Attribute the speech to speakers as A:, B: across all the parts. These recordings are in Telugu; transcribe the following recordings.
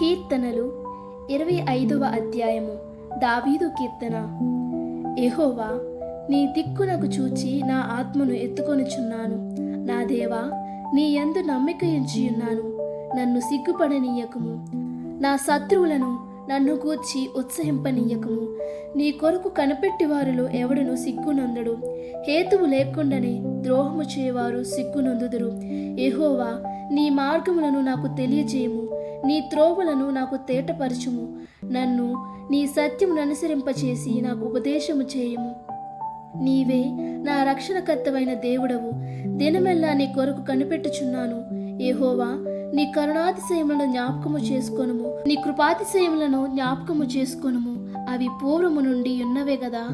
A: కీర్తనలు. ఇరవై ఐదవ అధ్యాయము. దావీదు కీర్తన. ఎహోవా నీ దిక్కునకు చూచి నా ఆత్మను ఎత్తుకొనుచున్నాను. నా దేవా నీ యందు నమ్మిక ఉంచియున్నాను నన్ను సిగ్గుపడనీయకము. నా శత్రువులను నన్ను గూర్చి ఉత్సహింపనీయకము. నీ కొరకు కనిపెట్టి వారిలో ఎవడును సిగ్గునందడు. హేతువు లేకుండానే ద్రోహము చేయవారు సిగ్గునందుదురు. ఎహోవా నీ మార్గములను నాకు తెలియజేయము. నీ త్రోవలను నాకు తేటపరచుము. నన్ను నీ సత్యమును అనుసరింపచేసి నాకు ఉపదేశము చేయము. నీవే నా రక్షణకర్తవైన దేవుడవు. దినమెల్లా నీ కొరకు కనిపెట్టుచున్నాను. ఏహోవా నీ కరుణాతిశయములను జ్ఞాపకము చేసుకొనుము. నీ కృపాతిశయములను జ్ఞాపకము చేసుకొనుము. అవి పూర్వము నుండి ఉన్నవే కదా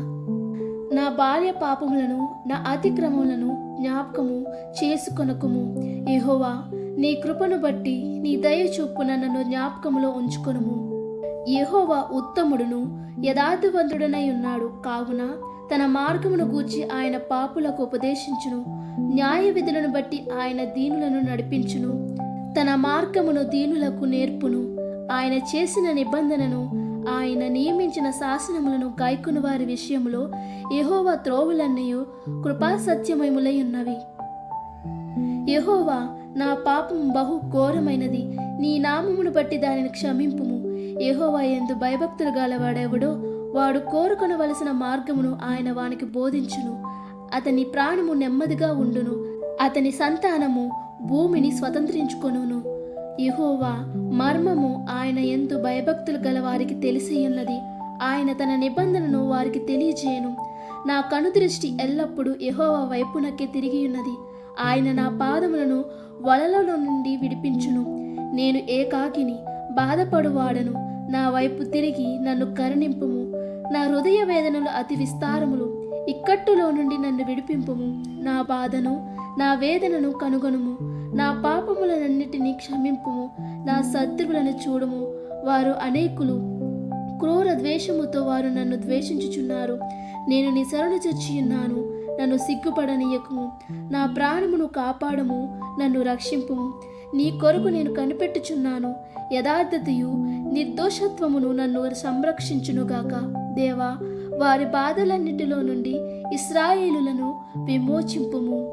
A: నా బాల్య పాపములను నా అతిక్రమములను జ్ఞాపకము చేసుకొనకుము. యహోవా నీ కృపను బట్టి నీ దయ చొప్పున నన్ను జ్ఞాపకములో ఉంచుకొనుము. యహోవా ఉత్తముడును యథార్థవంతుడనై ఉన్నాడు. కావున తన మార్గమును గూర్చి ఆయన పాపులకు ఉపదేశించును. న్యాయ విధులను బట్టి ఆయన దీనులను నడిపించును. తన మార్గమును దీనులకు నేర్పును. ఆయన చేసిన నిబంధనను ఆయన నియమించిన శాసనములను గాయకుని వారి విషయంలో యహోవా త్రోవులన్నయు కృపాసత్యమయములై ఉన్నవి యహోవా నా పాపం బహు ఘోరమైనది. నీ నామమును బట్టి దానిని క్షమింపుము. యహోవా ఎందు భయభక్తులు గలవాడెవడో వాడు కోరుకొనవలసిన మార్గమును ఆయన వానికి బోధించును. అతని ప్రాణము నెమ్మదిగా ఉండును. అతని సంతానము భూమిని స్వతంత్రించుకొనును. యహోవా మర్మము ఆయన ఎందు భయభక్తులు గల వారికి తెలిసి ఉన్నది ఆయన తన నిబంధనను వారికి తెలియజేయను. నా కనుదృష్టి ఎల్లప్పుడూ యహోవా వైపునకే తిరిగి ఉన్నది ఆయన నా పాదములను వలలో నుండి విడిపించును. నేను ఏకాకిని బాధపడువాడను. నా వైపు తిరిగి నన్ను కరుణింపుము. నా హృదయ వేదనలు అతి విస్తారములు. ఇక్కట్టులో నుండి నన్ను విడిపింపుము. నా బాధను నా వేదనను కనుగొనుము. నా పాపములనన్నిటినీ క్షమింపుము నా శత్రువులను చూడము. వారు అనేకులు. క్రూర ద్వేషముతో వారు నన్ను ద్వేషించుచున్నారు. నేను నీ శరణు నన్ను సిగ్గుపడనీయకు నా ప్రాణమును కాపాడము నన్ను రక్షింపుము. నీ కొరకు నేను కనిపెట్టుచున్నాను. యథార్థతయు నిర్దోషత్వమును నన్ను సంరక్షించునుగాక. దేవా వారి బాధలన్నిటిలో నుండి ఇస్రాయేలులను విమోచింపుము.